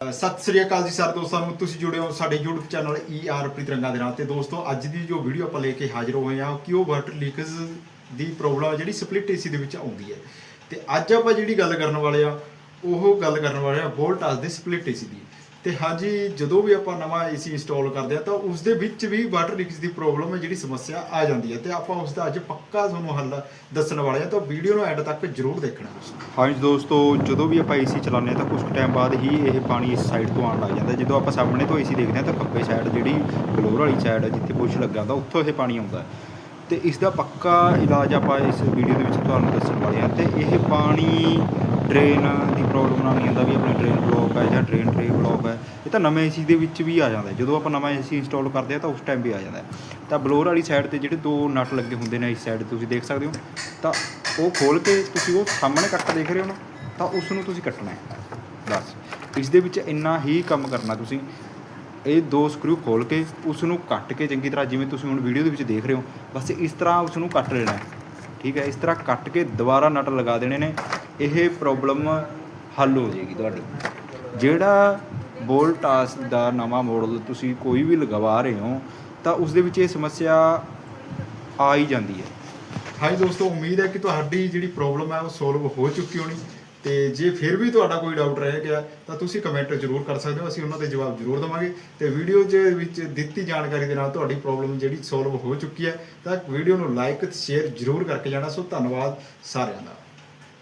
ਸਤਿ ਸ੍ਰੀ ਅਕਾਲ ਜੀ ਸਾਰੇ ਦੋਸਤਾਂ ਨੂੰ ਤੁਸੀਂ ਜੁੜੇ ਹੋ ਸਾਡੇ YouTube ਚੈਨਲ ER ਪ੍ਰਿਤਰੰਗਾ ਦੇ ਨਾਲ। ਤੇ ਦੋਸਤੋ, ਅੱਜ ਦੀ ਜੋ ਵੀਡੀਓ ਆਪਾਂ ਲੈ ਕੇ ਹਾਜ਼ਰ ਹੋਏ ਹਾਂ ਕਿ ਉਹ ਵਾਟਰ ਲੀਕੇਜ ਦੀ ਪ੍ਰੋਬਲਮ ਜਿਹੜੀ ਸਪਲਿਟ ਏਸੀ ਦੇ ਵਿੱਚ ਆਉਂਦੀ ਹੈ। ਤੇ ਅੱਜ ਆਪਾਂ ਜਿਹੜੀ ਗੱਲ ਕਰਨ ਵਾਲੇ ਆ, ਉਹ ਗੱਲ ਕਰਨ ਵਾਲੇ ਆ ਵੋਲਟਾਸ ਦੇ ਸਪਲਿਟ ਏਸੀ ਦੀ। ਤੇ ਹਾਂਜੀ, ਜਦੋਂ ਵੀ ਆਪਾਂ ਨਵਾਂ ਏਸੀ ਇੰਸਟਾਲ ਕਰਦੇ ਆ ਤਾਂ ਉਸ ਦੇ ਵਿੱਚ ਵੀ ਵਾਟਰ ਲੀਕੇਜ ਦੀ ਪ੍ਰੋਬਲਮ ਹੈ, ਜਿਹੜੀ ਸਮੱਸਿਆ ਆ ਜਾਂਦੀ ਹੈ ਤੇ ਆਪਾਂ ਉਸ ਦਾ ਅੱਜ ਪੱਕਾ ਤੁਹਾਨੂੰ ਹੱਲ ਦੱਸਣ ਵਾਲੇ ਆ ਤਾਂ ਵੀਡੀਓ ਨੂੰ ਐਂਡ ਤੱਕ ਜ਼ਰੂਰ ਦੇਖਣਾ ਹਾਂਜੀ ਦੋਸਤੋ, ਜਦੋਂ ਵੀ ਆਪਾਂ ਏਸੀ ਚਲਾਉਂਦੇ ਹਾਂ ਤਾਂ ਕੁਝ ਟਾਈਮ ਬਾਅਦ ਹੀ ਇਹ ਪਾਣੀ ਇਸ ਸਾਈਡ ਤੋਂ ਆਉਣ ਲੱਗ ਜਾਂਦਾ ਜਦੋਂ ਆਪਾਂ ਸਾਹਮਣੇ ਤੋਂ ਏਸੀ ਦੇਖਦੇ ਹਾਂ ਤਾਂ ਖੱਬੇ ਸਾਈਡ ਜਿਹੜੀ ਬਲੋਰ ਵਾਲੀ ਸਾਈਡ ਹੈ ਜਿੱਥੇ ਬੁਸ਼ ਲੱਗਾ ਹੁੰਦਾ, ਉੱਥੋਂ ਇਹ ਪਾਣੀ ਆਉਂਦਾ ਹੈ। ਤੇ ਇਸ ਦਾ ਪੱਕਾ ਇਲਾਜ ਆਪਾਂ ਇਸ ਵੀਡੀਓ ਦੇ ਵਿੱਚ ਤੁਹਾਨੂੰ ਦੱਸਣ ਵਾਲੇ ਹਾਂ ਤੇ ਇਹ ਪਾਣੀ ਡਰੇਨ ਦੀ ਪ੍ਰੋਬਲਮ ਨਾਲ ਨਹੀਂ ਆਉਂਦਾ ਵੀ ਆਪਣੀ ਡਰੇਨ ਬਲੌਕ ਹੈ ਜਾਂ ਡਰੇਨ ਟਰੇ ਹੈ, ਇਹ ਤਾਂ ਨਵੇਂ ਏਸੀ ਦੇ ਵਿੱਚ ਵੀ ਆ ਜਾਂਦਾ ਜਦੋਂ ਆਪਾਂ ਨਵਾਂ ਏਸੀ ਇੰਸਟਾਲ ਕਰਦੇ ਹਾਂ ਤਾਂ ਉਸ ਟਾਈਮ ਵੀ ਆ ਜਾਂਦਾ ਤਾਂ ਬਲੋਰ ਵਾਲੀ ਸਾਈਡ ਤੇ ਜਿਹੜੇ ਦੋ ਨਟ ਲੱਗੇ ਹੁੰਦੇ ਨੇ ਇਸ ਸਾਈਡ ਤੁਸੀਂ ਦੇਖ ਸਕਦੇ ਹੋ। ਤਾਂ ਉਹ ਖੋਲ ਕੇ ਤੁਸੀਂ ਉਹ ਸਾਹਮਣੇ ਕੱਟ ਦੇਖ ਰਹੇ ਹੋ ਨਾ, ਤਾਂ ਉਸ ਨੂੰ ਤੁਸੀਂ ਕੱਟਣਾ ਹੈ। ਬਸ। ਇਸ ਦੇ ਵਿੱਚ ਇੰਨਾ ਹੀ ਕੰਮ ਕਰਨਾ ਤੁਸੀਂ। ਇਹ ਦੋ ਸਕਰੂ ਖੋਲ ਕੇ ਉਸ ਨੂੰ ਕੱਟ ਕੇ ਚੰਗੀ ਤਰ੍ਹਾਂ, ਜਿਵੇਂ ਤੁਸੀਂ ਹੁਣ ਵੀਡੀਓ ਦੇ ਵਿੱਚ ਦੇਖ ਰਹੇ ਹੋ, ਬਸ ਇਸ ਤਰ੍ਹਾਂ ਉਸ ਨੂੰ ਕੱਟ ਲੈਣਾ ਹੈ। ਠੀਕ ਹੈ, ਇਸ ਤਰ੍ਹਾਂ ਕੱਟ ਕੇ ਦੁਬਾਰਾ ਨਟ ਲਗਾ ਦੇਣੇ ਨੇ। ਇਹ ਪ੍ਰੋਬਲਮ ਹੱਲ ਹੋ ਜਾਏਗੀ ਤੁਹਾਡੀ। ਜਿਹੜਾ ਵੋਲਟਾਸ ਦਾ ਨਵਾਂ ਮਾਡਲ ਤੁਸੀਂ ਕੋਈ ਵੀ ਲਗਵਾ ਰਹੇ ਹੋ, ਤਾਂ ਉਸ ਦੇ ਵਿੱਚ ਇਹ ਸਮੱਸਿਆ ਆ ਹੀ ਜਾਂਦੀ ਹੈ। ਹਾਂਜੀ ਦੋਸਤੋ, ਉਮੀਦ ਹੈ ਕਿ ਤੁਹਾਡੀ ਜਿਹੜੀ ਪ੍ਰੋਬਲਮ ਹੈ ਉਹ ਸੋਲਵ ਹੋ ਚੁੱਕੀ ਹੋਣੀ ਤੇ ਜੇ ਫਿਰ ਵੀ ਤੁਹਾਡਾ ਕੋਈ ਡਾਊਟ ਰਹਿ ਗਿਆ, ਤਾਂ ਤੁਸੀਂ ਕਮੈਂਟ ਜ਼ਰੂਰ ਕਰ ਸਕਦੇ ਹੋ, ਅਸੀਂ ਉਹਨਾਂ ਦੇ ਜਵਾਬ ਜ਼ਰੂਰ ਦਵਾਂਗੇ ਤੇ ਵੀਡੀਓ 'ਚ ਵਿੱਚ ਦਿੱਤੀ ਜਾਣਕਾਰੀ ਦੇ ਨਾਲ ਤੁਹਾਡੀ ਪ੍ਰੋਬਲਮ ਜਿਹੜੀ ਸੋਲਵ ਹੋ ਚੁੱਕੀ ਹੈ, ਤਾਂ ਵੀਡੀਓ ਨੂੰ ਲਾਈਕ ਤੇ ਸ਼ੇਅਰ ਜ਼ਰੂਰ ਕਰਕੇ ਜਾਣਾ। ਸੋ ਧੰਨਵਾਦ ਸਾਰਿਆਂ ਦਾ।